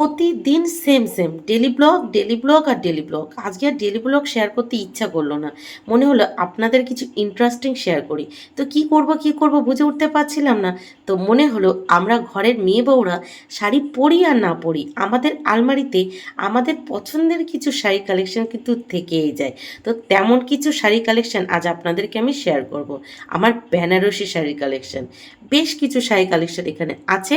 প্রতিদিন same same daily blog daily blog আর daily blog আজকে আর ডেলি ব্লগ শেয়ার করতে ইচ্ছা করল না। মনে হলো আপনাদের কিছু ইন্টারেস্টিং শেয়ার করি। তো কি করব কি করব বুঝে উঠতে পারছিলাম না। তো মনে হলো আমরা ঘরের মেয়ে বউরা শাড়ি পরি আর না পরি, আমাদের আলমারিতে আমাদের পছন্দের কিছু শাড়ি কালেকশন কিন্তু থেকেই যায়। তো তেমন কিছু শাড়ি কালেকশন আজ আপনাদেরকে আমি শেয়ার করব। আমার বেনারসি শাড়ি কালেকশন বেশ কিছু শাড়ি কালেকশন এখানে আছে।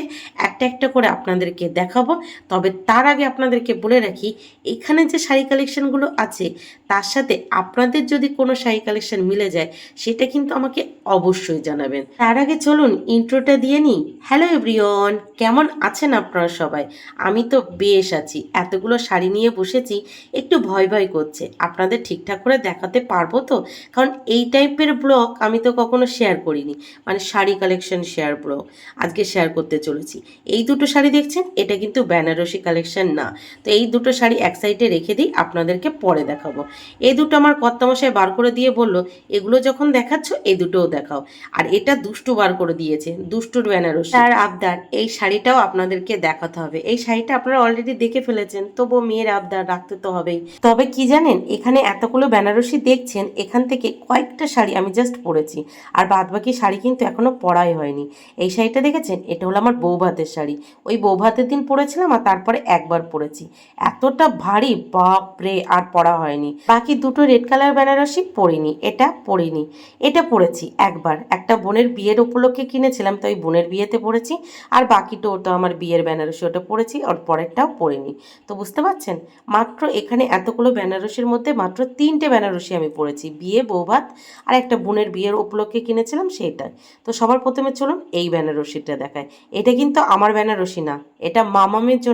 একটা একটা করে আপনাদেরকে দেখাবো। তবে তার আগে আপনাদেরকে বলে রাখি, এখানে যে শাড়ি কালেকশনগুলো আছে, তার সাথে আপনাদের যদি কোনো শাড়ি কালেকশন মিলে যায়, সেটা কিন্তু আমাকে অবশ্যই জানাবেন। তার আগে চলুন ইন্ট্রোটা দিয়ে নিই। হ্যালো এভরিওন কেমন আছেন আপনারা সবাই? আমি তো বেশ আছি। এতগুলো শাড়ি নিয়ে বসেছি, একটু ভয় ভয় করছে। আপনাদের ঠিকঠাক করে দেখাতে পারব তো? কারণ এই টাইপের ব্লগ আমি তো কখনো শেয়ার করিনি। মানে শাড়ি কালেকশন শেয়ার ব্লগ আজকে শেয়ার করতে চলেছি। এই দুটো শাড়ি দেখছেন, এটা কিন্তু বেনারসি কালেকশন না। তো এই দুটো শাড়ি এক সাইডে রেখে দিই, আপনাদেরকে পরে দেখাবো। এই দুটো আমার কর্তামশাই বার করে দিয়ে বলল, এগুলো যখন দেখাচ্ছ, এই দুটোও দেখাও। আর এটা দুষ্টু বার করে দিয়েছে, দুষ্টুর বেনারসি। তার আবদার, এই শাড়িটাও আপনাদেরকে দেখাতে হবে। এই শাড়িটা আপনারা অলরেডি দেখে ফেলেছেন, তবুও মেয়ের আবদার রাখতে তো হবেই। তবে কি জানেন, এখানে এতগুলো বেনারসি দেখছেন, এখান থেকে কয়েকটা শাড়ি আমি জাস্ট পরেছি। আর বাদ বাকি শাড়ি কিন্তু এখনও পরাই হয়নি। এই শাড়িটা দেখেছেন? এটা হলো আমার বউ ভাতের শাড়ি। ওই বউ ভাতের দিন পরেছিলাম আর তারপরে একবার পরেছি এতটা ভারী, বাপরে, আর পরা হয়নি। বাকি দুটো রেড কালার বেনারসি পরিনি এটা পরিনি এটা পরেছি একবার। একটা বোনের বিয়ের উপলক্ষে কিনেছিলাম, তো ওই বোনের বিয়েতে পরেছি আর বাকিটা ওটা আমার বিয়ের বেনারসি, ওটা পরেছি ওর পরেরটাও পরিনি তো বুঝতে পারছেন? মাত্র এখানে এতগুলো বেনারসির মধ্যে মাত্র তিনটে বেনারসি আমি পরেছি বিয়ে, বৌভাত, আর একটা বোনের বিয়ের উপলক্ষে কিনেছিলাম সেইটা তো সবার প্রথমে চলুন এই বেনারসিটা দেখায় এটা কিন্তু আমার বেনারসি না। এটা মামামের জন্য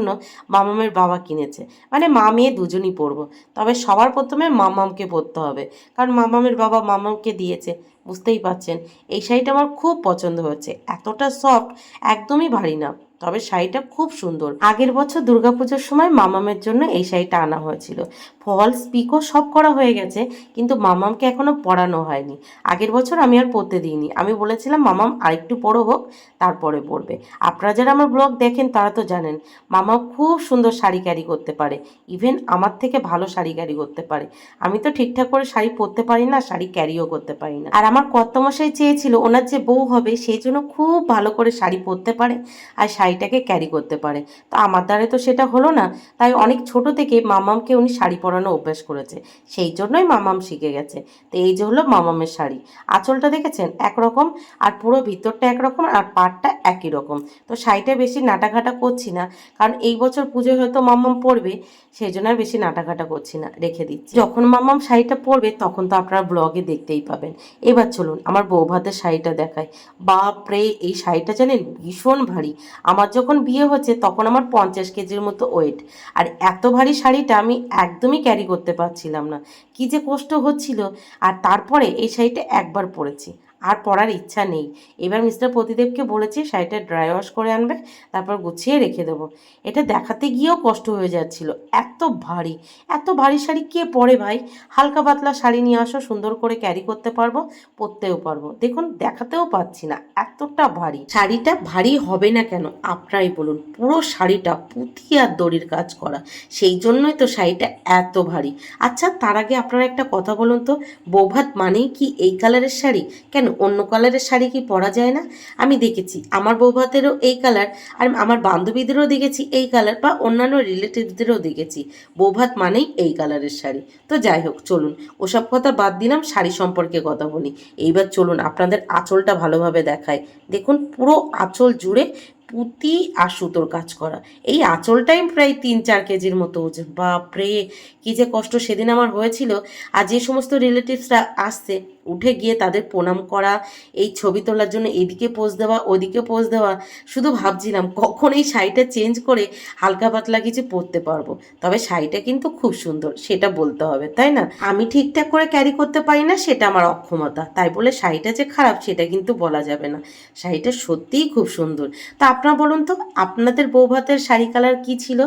মামামের বাবা কিনেছে। মানে মা মেয়ে দুজনই পরবো। তবে সবার প্রথমে মামামকে পরতে হবে। কারণ মামামের বাবা মামামকে দিয়েছে। বুঝতেই পাচ্ছেন এই শাড়িটা আমার খুব পছন্দ হয়েছে। এতটা সফট একদমই ভারী না। তবে শাড়িটা খুব সুন্দর। আগের বছর দুর্গাপুজোর সময় মামামের জন্য এই শাড়িটা আনা হয়েছিল। ফলস, পিকো সব করা হয়ে গেছে, কিন্তু মামামকে এখনও পরানো হয়নি। আগের বছর আমি আর পরতে দিইনি। আমি বলেছিলাম, মামাম, আরেকটু বড় হোক, তারপরে পরবে। আপনারা যারা আমার ব্লগ দেখেন, তারা তো জানেন মামা খুব সুন্দর শাড়ি ক্যারি করতে পারে। ইভেন আমার থেকে ভালো শাড়ি ক্যারি করতে পারে। আমি তো ঠিকঠাক করে শাড়ি পরতে পারি না, শাড়ি ক্যারিও করতে পারি না। আর আমার কর্তমশাই চেয়েছিল, ওনার যে বউ হবে সেই জন্য খুব ভালো করে শাড়ি পরতে পারে। আর শাড়িটাকে ক্যারি করতে পারে। তো আমার দ্বারা তো সেটা হলো না। তাই অনেক ছোট থেকে মামামকে উনি শাড়ি পরানো অভ্যাস করেছে। সেই জন্যই মামাম শিখে গেছে। তো এই যে হলো মামামের শাড়ি। আঁচলটা দেখেছেন? একরকম, আর পুরো ভিতরটা একরকম, আর পাটটা একই রকম। তো শাড়িটা বেশি নাটাঘাটা করছি না। কারণ এই বছর পুজোয় হয়তো মামাম পরবে, সেই জন্য আর বেশি নাটাঘাটা করছি না, রেখে দিচ্ছি। যখন মামাম শাড়িটা পরবে, তখন তো আপনারা ব্লগে দেখতেই পাবেন। এবার চলুন, আমার বউ ভাতের শাড়িটা দেখায় বাপরে, এই শাড়িটা জানেন ভীষণ ভারী। আমার যখন বিয়ে হচ্ছে, তখন আমার পঞ্চাশ কেজির মতো ওয়েট আর এত ভারী শাড়িটা আমি একদমই ক্যারি করতে পারছিলাম না। কি যে কষ্ট হচ্ছিল। আর তারপরে এই শাড়িটা একবার পরেছি। আর পরার ইচ্ছা নেই। এবার মিস্টার প্রতিদেবকে বলেছি শাড়িটা ড্রাই ওয়াশ করে আনবে, তারপর গুছিয়ে রেখে দেবো। এটা দেখাতে গিয়েও কষ্ট হয়ে যাচ্ছিল। এত ভারী এত ভারী শাড়ি কে পরে ভাই? হালকা পাতলা শাড়ি নিয়ে আসো, সুন্দর করে ক্যারি করতে পারব, পরতেও পারব। দেখুন, দেখাতেও পাচ্ছি না, এতটা ভারী। শাড়িটা ভারী হবে না কেন? আপনারাই বলুন, পুরো শাড়িটা পুঁথি আর দড়ির কাজ করা। সেই জন্যই তো শাড়িটা এত ভারী। আচ্ছা তার আগে আপনারা একটা কথা বলুন তো, বৌভাত মানেই কি এই কালারের শাড়ি? কেন অন্য কালারের শাড়ি কি পরা যায় না? আমি দেখেছি, আমার বৌভাতেরও এই কালার আর আমার বান্ধবীদেরও দেখেছি এই কালার বা অন্যান্য রিলেটিভদেরও দেখেছি। বৌভাত মানেই এই কালারের শাড়ি। তো যাই হোক, চলুন, ওসব কথা বাদ দিলাম, শাড়ি সম্পর্কে কথা বলি। এইবার চলুন, আপনাদের আঁচলটা ভালোভাবে দেখায় দেখুন, পুরো আঁচল জুড়ে পুঁতি আর সুতোর কাজ করা। এই আঁচলটাই প্রায় তিন চার কেজির মতো ওজন। বাপরে, কী যে কষ্ট সেদিন আমার হয়েছিল। আর যে সমস্ত রিলেটিভসরা আসছে উঠে গিয়ে তাদের প্রণাম করা, এই ছবি তোলার জন্য এদিকে পোজ দেওয়া, ওদিকে পোজ দেওয়া, শুধু ভাবছিলাম কখন এই শাড়িটা চেঞ্জ করে হালকা পাতলা কিছু পরতে পারব। তবে শাড়িটা কিন্তু খুব সুন্দর, সেটা বলতে হবে, তাই না? আমি ঠিকঠাক করে ক্যারি করতে পারি না, সেটা আমার অক্ষমতা। তাই বলে শাড়িটা যে খারাপ, সেটা কিন্তু বলা যাবে না। শাড়িটা সত্যিই খুব সুন্দর। তা আপনারা বলুন তো, আপনাদের বৌভাতের শাড়ি কালার কি ছিল?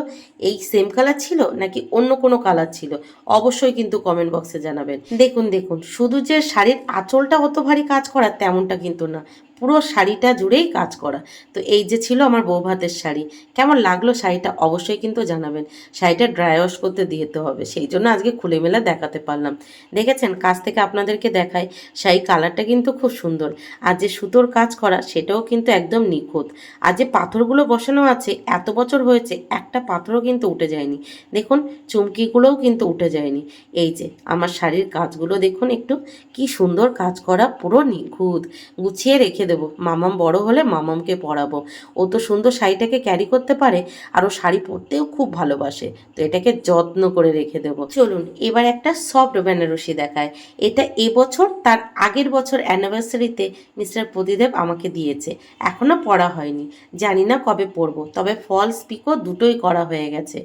এই সেম কালার ছিল নাকি অন্য কোনো কালার ছিল? অবশ্যই কিন্তু কমেন্ট বক্সে জানাবেন। দেখুন দেখুন, শুধু যে আঁচলটা অত ভারী কাজ করার তেমনটা কিন্তু না। পুরো শাড়িটা জুড়েই কাজ করা। তো এই যে ছিল আমার বউ ভাতের শাড়ি। কেমন লাগল শাড়িটা অবশ্যই কিন্তু জানাবেন। শাড়িটা ড্রাই ওয়াশ করতে দিতে হবে। সেই জন্য আজকে খুলে মেলা দেখাতে পারলাম। দেখেছেন, কাছ থেকে আপনাদেরকে দেখায় শাড়ি কালারটা কিন্তু খুব সুন্দর। আর যে সুতোর কাজ করা, সেটাও কিন্তু একদম নিখুঁত। আর যে পাথরগুলো বসানো আছে, এত বছর হয়েছে, একটা পাথরও কিন্তু উঠে যায়নি। দেখুন, চুমকিগুলোও কিন্তু উঠে যায়নি। এই যে, আমার শাড়ির কাজগুলো দেখুন একটু। কি সুন্দর কাজ করা, পুরো নিখুঁত। গুছিয়ে রেখে দেবো। মামাম বড় হলে মামামকে পরাবো। ও তো সুন্দর শাড়িটাকে ক্যারি করতে পারে আর ও শাড়ি পরতেও খুব ভালোবাসে। তো এটাকে যত্ন করে রেখে দেবো। চলুন, এবার একটা সফট বেনারসি দেখায় এটা এবছর তার আগের বছর অ্যানিভার্সারিতে মিস্টার প্রদীদেব আমাকে দিয়েছে। এখনও পড়া হয়নি। জানি না কবে পরবো। তবে ফলস পিকো দুটোই করা হয়ে গেছে।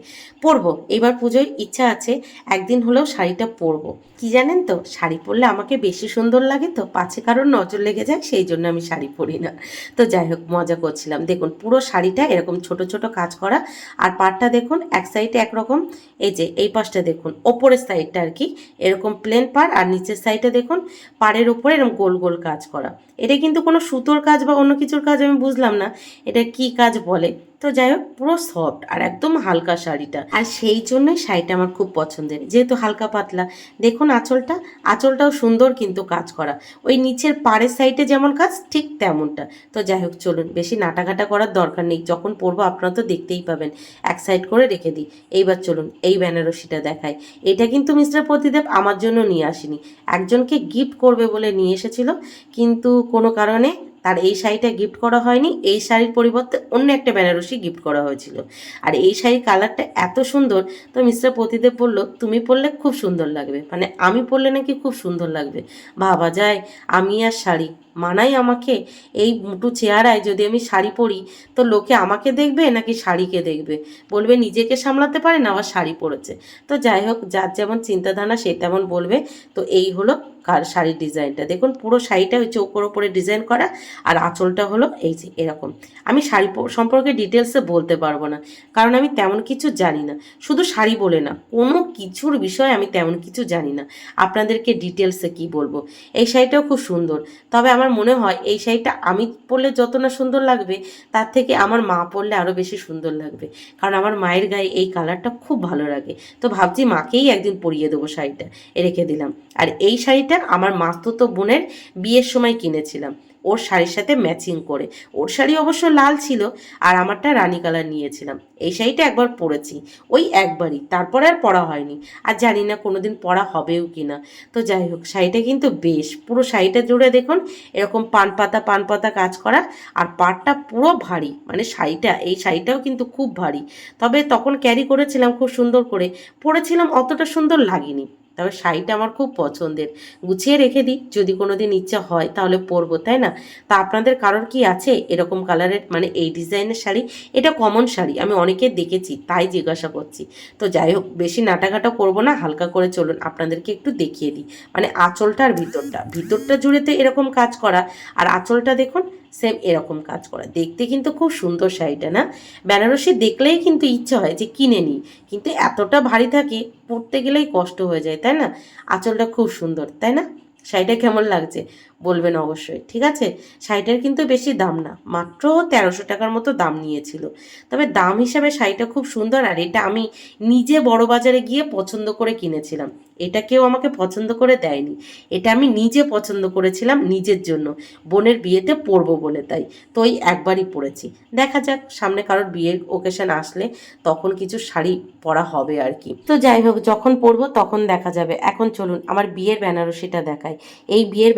পরবো। এবার পুজোর ইচ্ছা আছে, একদিন হলেও শাড়িটা পরবো। কি জানেন তো, শাড়ি পরলে আমাকে বেশি সুন্দর লাগে তো, পাছে কারোর নজর লেগে যায়, সেই জন্য আমি শাড়ি পরি না। তো যাই হোক, মজা করছিলাম। দেখুন, পুরো শাড়িটা এরকম ছোট ছোট কাজ করা। আর পাটটা দেখুন, এক সাইডে একরকম। এই যে, এই পাশটা দেখুন, ওপরের সাইডটা আর কি। এরকম প্লেন পার আর নিচের সাইডটা দেখুন, পাড়ের ওপরে এরকম গোল গোল কাজ করা। এটা কিন্তু কোনো সুতোর কাজ বা অন্য কিছুর কাজ আমি বুঝলাম না। এটা কি কাজ বলে? তো যাই হোক, পুরো সফট আর একদম হালকা শাড়িটা। আর সেই জন্যই শাড়িটা আমার খুব পছন্দের। যেহেতু হালকা পাতলা, দেখুন আঁচলটা, আঁচলটাও সুন্দর কিন্তু কাজ করা। ওই নিচের পাড়ের সাইডে যেমন কাজ, ঠিক তেমনটা। তো যাই হোক, চলুন, বেশি নাটাঘাটা করার দরকার নেই। যখন পরবো আপনারা তো দেখতেই পাবেন। এক সাইড করে রেখে দিই। এইবার চলুন, এই বেনারসিটা দেখাই। এটা কিন্তু মিস্টার প্রতিদেব আমার জন্য নিয়ে আসেনি। একজনকে গিফট করবে বলে নিয়ে এসেছিল। কিন্তু কোনো কারণে তার এই শাড়িটা গিফট করা হয়নি, এই শাড়ির পরিবর্তে অন্য একটা বেনারসি গিফট করা হয়েছিল। আর এই শাড়ির কালারটা এত সুন্দর, তো মিস্টার পতিদেব বলল, তুমি পরলে খুব সুন্দর লাগবে। মানে আমি পরলে নাকি খুব সুন্দর লাগবে? ভাবা যায়, আমি আর শাড়ি মানাই আমাকে? এই মুটু চেহারায় যদি আমি শাড়ি পরি, তো লোকে আমাকে দেখবে নাকি শাড়িকে দেখবে? বলবে, নিজেকে সামলাতে পারে না, আবার শাড়ি পরেছে। তো যাই হোক, যার যেমন চিন্তাধারা, সে তেমন বলবে। তো এই হলো কার শাড়ির ডিজাইনটা। দেখুন, পুরো শাড়িটা ওই চৌকোর ওপরে ডিজাইন করা, আর আঁচলটা হলো এই যে এরকম। আমি শাড়ি সম্পর্কে ডিটেলসে বলতে পারব না, কারণ আমি তেমন কিছু জানি না। শুধু শাড়ি বলে না, কোনো কিছুর বিষয়ে আমি তেমন কিছু জানি না। আপনাদেরকে ডিটেলসে কি বলব? এই শাড়িটাও খুব সুন্দর। তবে আমার মনে হয় এই শাড়িটা আমি পরলে যত না সুন্দর লাগবে, তার থেকে আমার মা পরলে আরও বেশি সুন্দর লাগবে। কারণ আমার মায়ের গায়ে এই কালারটা খুব ভালো লাগে। তো ভাবছি মাকেই একদিন পরিয়ে দেবো শাড়িটা রেখে দিলাম। আর এই শাড়িটা আমার মাস্তুতো বোনের বিয়ের সময় কিনেছিলাম। ওর শাড়ির সাথে ম্যাচিং করে। ওর শাড়ি অবশ্য লাল ছিল, আর আমারটা রানী কালার নিয়েছিলাম। এই শাড়িটা একবার পরেছি, ওই একবারই। তারপরে আর পরা হয়নি। আর জানি না কোনো দিন পরা হবেও কি না তো যাই হোক, শাড়িটা কিন্তু বেশ। পুরো শাড়িটা জুড়ে দেখুন, এরকম পান পাতা পান পাতা কাজ করা, আর পাটটা পুরো ভারী। মানে শাড়িটা, এই শাড়িটাও কিন্তু খুব ভারী। তবে তখন ক্যারি করেছিলাম খুব সুন্দর করে। পরেছিলাম অতটা সুন্দর লাগেনি। তবে শাড়িটা আমার খুব পছন্দের। গুছিয়ে রেখে দিই, যদি কোনো দিন ইচ্ছা হয় তাহলে পরবো, তাই না? তা আপনাদের কারোর কি আছে এরকম কালারের মানে এই ডিজাইনের শাড়ি? এটা কমন শাড়ি, আমি অনেকে দেখেছি, তাই জিজ্ঞাসা করছি। তো যাই হোক, বেশি নাটাঘাটা করব না, হালকা করে চলুন, আপনাদেরকে একটু দেখিয়ে দিই। মানে আঁচলটা আর ভিতরটা ভিতরটা জুড়েতে এরকম কাজ করা, আর আঁচলটা দেখুন সেম এরকম কাজ করা। দেখতে কিন্তু খুব সুন্দর শাড়িটা, না? বেনারসি দেখলেই কিন্তু ইচ্ছা হয় যে কিনে নিই। কিন্তু এতটা ভারী থাকে, পরতে গেলেই কষ্ট হয়ে যায়, তাই না? আঁচলটা খুব সুন্দর, তাই না? শাড়িটা কেমন লাগছে? বলবেন অবশ্যই, ঠিক আছে? শাড়িটার কিন্তু বেশি দাম না, মাত্র তেরোশো টাকার মতো দাম নিয়েছিল। তবে দাম হিসাবে শাড়িটা খুব সুন্দর আর এটা আমি নিজে বড় বাজারে গিয়ে পছন্দ করে কিনেছিলাম। এটা কেউ আমাকে পছন্দ করে দেয়নি। এটা আমি নিজে পছন্দ করেছিলাম নিজের জন্য। বোনের বিয়েতে পরবো বলে তাই তো ওই একবারই পরেছি। দেখা যাক, সামনে কারোর বিয়ের ওকেশন আসলে তখন কিছু শাড়ি পরা হবে আর কি। তো যাই হোক, যখন পরবো তখন দেখা যাবে। এখন চলুন, আমার বিয়ের বেনারসিটা দেখাই। এই বিয়ের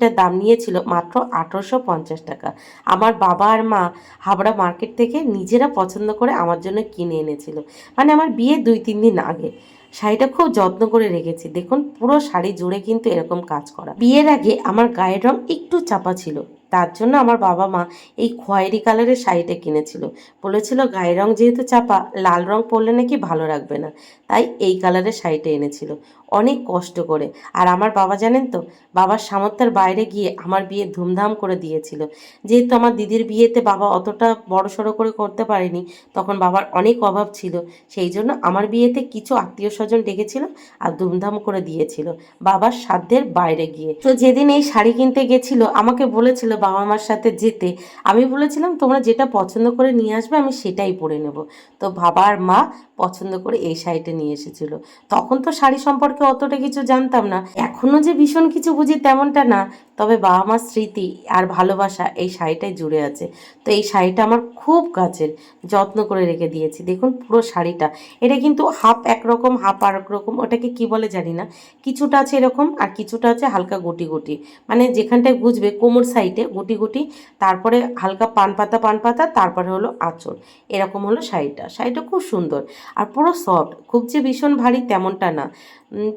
বেনারসিটার দাম নিয়েছিল মাত্র আঠারোশো পঞ্চাশ টাকা। আমার বাবা আর মা হাবড়া মার্কেট থেকে নিজেরা পছন্দ করে আমার জন্য কিনে এনেছিল। মানে আমার বিয়ে দুই, তিন দিন আগে। শাড়িটা খুব যত্ন করে রেখেছি। দেখুন, পুরো শাড়ি জুড়ে কিন্তু এরকম কাজ করা। বিয়ের আগে আমার গায়ের রং একটু চাপা ছিল। তার জন্য আমার বাবা মা এই খয়েরি কালারের শাড়িটা কিনেছিল। বলেছিল, গায়ের রং যেহেতু চাপা, লাল রং পরলে নাকি ভালো রাখবে না। তাই এই কালারের শাড়িটা এনেছিল। অনেক কষ্ট করে। আর আমার বাবা জানেন তো, বাবার সামর্থ্যের বাইরে গিয়ে আমার বিয়ে ধুমধাম করে দিয়েছিল। যেহেতু আমার দিদির বিয়েতে বাবা অতটা বড় সড়ো করে করতে পারেনি, তখন বাবার অনেক অভাব ছিল। সেই জন্য আমার বিয়েতে কিছু আত্মীয় স্বজন ডেকেছিল আর ধুমধাম করে দিয়েছিল বাবার সাধ্যের বাইরে গিয়ে। তো যেদিন এই শাড়ি কিনতে গেছিল, আমাকে বলেছিল বাবা মার সাথে যেতে। আমি বলেছিলাম, তোমরা যেটা পছন্দ করে নিয়ে আসবে, আমি সেটাই পরে নেব। তো বাবা আর মা পছন্দ করে এই শাড়িটা নিয়ে এসেছিল। তখন তো শাড়ি সম্পর্কে অতটা কিছু জানতাম না। এখনও যে ভীষণ কিছু বুঝি তেমনটা না। তবে বাবা মার স্মৃতি আর ভালোবাসা এই শাড়িটাই জুড়ে আছে। তো এই শাড়িটা আমার খুব কাছের। যত্ন করে রেখে দিয়েছি। দেখুন পুরো শাড়িটা। এটা কিন্তু হাফ একরকম, হাফ আর রকম, ওটাকে কি বলে জানি না। কিছুটা আছে এরকম আর কিছুটা আছে হালকা গুটি গুটি। মানে যেখানটায় গুজবে কোমর সাইডে গুটি গুটি, তারপরে হালকা পান পাতা পান পাতা, তারপরে হলো আঁচল। এরকম হলো শাড়িটা। শাড়িটা খুব সুন্দর। আর পুরো সফট খুব যে ভীষণ ভারী তেমনটা না।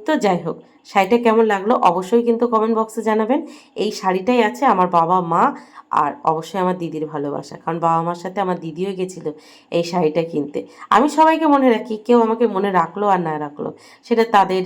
তো যাই হোক, শাড়িটা কেমন লাগল অবশ্যই কিন্তু কমেন্ট বক্সে জানাবেন। এই শাড়িটাই আছে আমার বাবা মা আর অবশ্যই আমার দিদির ভালোবাসা, কারণ বাবা মার সাথে আমার দিদিও গেছিল এই শাড়িটা কিনতে। আমি সবাইকে মনে রাখি, কেউ আমাকে মনে রাখল আর না রাখল, সেটা তাদের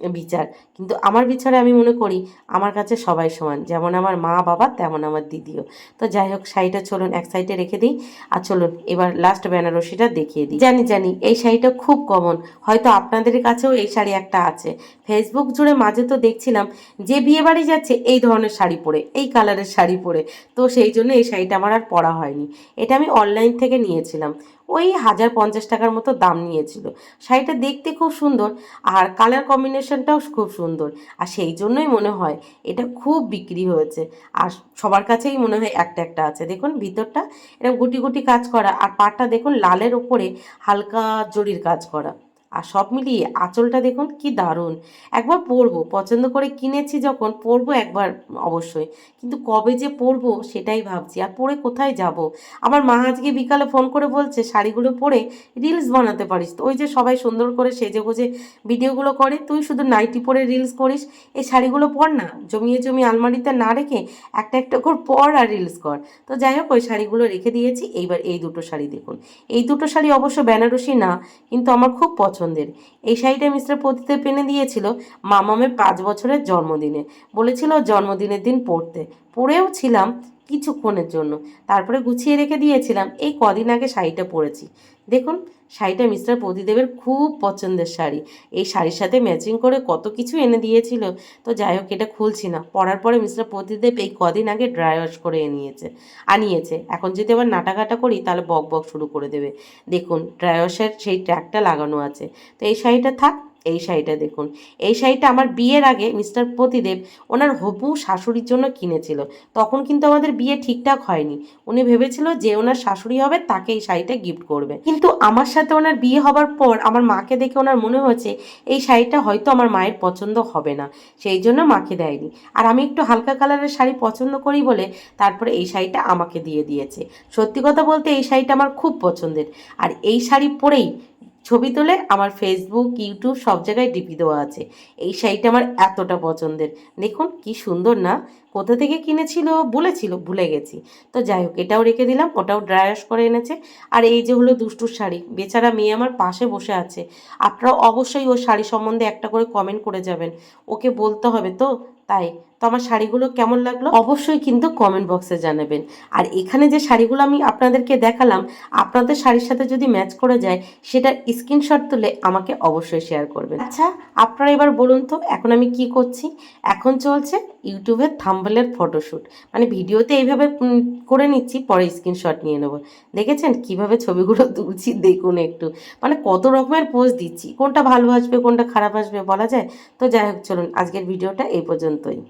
বিচার। কিন্তু আমার বিচারে আমি মনে করি আমার কাছে সবাই সমান। যেমন আমার মা, বাবা, তেমন আমার দিদিও। তো যাই হোক, শাড়িটা চলুন এক সাইডে রেখে দিই। আর চলুন, এবার লাস্ট বেনারসিটা দেখিয়ে দিই। জানি জানি, এই শাড়িটা খুব কমন হয়তো আপনাদের কাছেও এই শাড়ি একটা আছে। ফেসবুক জুড়ে মাঝে তো দেখছিলাম যে বিয়ে বাড়ি যাচ্ছে এই ধরনের শাড়ি পরে, এই কালারের শাড়ি পরে। তো সেই জন্য এই শাড়িটা আমার আর পরা হয়নি। এটা আমি অনলাইন থেকে নিয়েছিলাম। ওই হাজার পঞ্চাশ টাকার মতো দাম নিয়েছিল। শাড়িটা দেখতে খুব সুন্দর আর কালার কম্বিনেশনটাও খুব সুন্দর। আর সেই জন্যই মনে হয় এটা খুব বিক্রি হয়েছে। আর সবার কাছেই মনে হয় একটা একটা আছে। দেখুন ভিতরটা এরকম গুটি গুটি কাজ করা আর পাটটা দেখুন লালের ওপরে হালকা জরির কাজ করা। আর সব মিলিয়ে আঁচলটা দেখুন, কি দারুণ। একবার পরবো পছন্দ করে কিনেছি যখন পরবো একবার অবশ্যই। কিন্তু কবে যে পরবো সেটাই ভাবছি, আর পরে কোথায় যাব? আমার মা আজকে বিকালে ফোন করে বলছে, শাড়িগুলো পরে রিলস বানাতে পারিস। ওই যে সবাই সুন্দর করে সেজে গুজে ভিডিওগুলো করে, তুই শুধু নাইটি পরে রিলস করিস, এই শাড়িগুলো পর না, জমিয়ে জমিয়ে আলমারিতে না রেখে একটা একটা করে পর আর রিলস কর। তো যাই হোক, ওই শাড়িগুলো রেখে দিয়েছি, এইবার এই দুটো শাড়ি দেখুন। এই দুটো শাড়ি অবশ্য বেনারসি না, কিন্তু আমার খুব পছন্দের। এই শাড়িটা মিস্টার পতিতে পেনে দিয়েছিল মামামের পাঁচ বছরের জন্মদিনে। বলেছিল জন্মদিনের দিন পড়তে পড়েও ছিলাম কিছুক্ষণের জন্য। তারপরে গুছিয়ে রেখে দিয়েছিলাম। এই কদিন আগে শাড়িটা পরেছি। দেখুন, শাড়িটা মিস্টার প্রদীদেবের খুব পছন্দের শাড়ি। এই শাড়ির সাথে ম্যাচিং করে কত কিছু এনে দিয়েছিল। তো যাই হোক, এটা খুলছি না। পরার পরে মিস্টার প্রদীপদেব এই কদিন আগে ড্রাই ওয়াশ করে নিয়েছে আনিয়েছে। এখন যদি আবার নাটাকাটা করি, তাহলে বক বক শুরু করে দেবে। দেখুন, ড্রাই ওয়াশের সেই ট্র্যাকটা লাগানো আছে। তো এই শাড়িটা থাক এই শাড়িটা দেখুন। এই শাড়িটা আমার বিয়ের আগে মিস্টার প্রতিদেব ওনার হবু শাশুড়ির জন্য কিনেছিল। তখন কিন্তু আমাদের বিয়ে ঠিকঠাক হয়নি। উনি ভেবেছিল যে ওনার শাশুড়ি হবে, তাকে এই শাড়িটা গিফট করবে। কিন্তু আমার সাথে ওনার বিয়ে হবার পর আমার মাকে দেখে ওনার মনে হয়েছে, এই শাড়িটা হয়তো আমার মায়ের পছন্দ হবে না। সেই জন্য মাকে দেয়নি। আর আমি একটু হালকা কালারের শাড়ি পছন্দ করি বলে তারপরে এই শাড়িটা আমাকে দিয়ে দিয়েছে। সত্যি কথা বলতে এই শাড়িটা আমার খুব পছন্দের। আর এই শাড়ি পরেই ছবি তোলে আমার ফেসবুক ইউটিউব সব জায়গায় ডিপি দেওয়া আছে। এই শাড়িটা আমার এতটা পছন্দের। দেখুন কি সুন্দর না? কোথা থেকে কিনেছিল? বলেছিল, ভুলে গেছি। তো যাই হোক, এটাও রেখে দিলাম, ওটাও ড্রাই ওয়াশ করে এনেছে। আর এই যে হলো দুষ্টুর শাড়ি, বেচারা মেয়ে আমার পাশে বসে আছে। আপনারা অবশ্যই ওর শাড়ি সম্বন্ধে একটা করে কমেন্ট করে যাবেন। ওকে বলতে হবে তো? তাই তো আমার শাড়িগুলো কেমন লাগল? অবশ্যই কিন্তু কমেন্ট বক্সে জানাবেন। আর এখানে যে শাড়িগুলো আমি আপনাদেরকে দেখালাম, আপনাদের শাড়ির সাথে যদি ম্যাচ করে যায় সেটার স্ক্রিনশট তুলে আমাকে অবশ্যই শেয়ার করবেন। আচ্ছা আপনারা এবার বলুন তো, এখন আমি কি করছি? এখন চলছে ইউটিউবের থাম্বলের ফটোশ্যুট মানে ভিডিওতে এইভাবে করে নিচ্ছি, পরে স্ক্রিনশট নিয়ে নেব। দেখেছেন? কীভাবে ছবিগুলো তুলছি, দেখুন একটু। মানে কত রকমের পোজ দিচ্ছি। কোনটা ভালো আসবে, কোনটা খারাপ আসবে বলা যায়? তো যাই হোক, চলুন আজকের ভিডিওটা এই পর্যন্তই।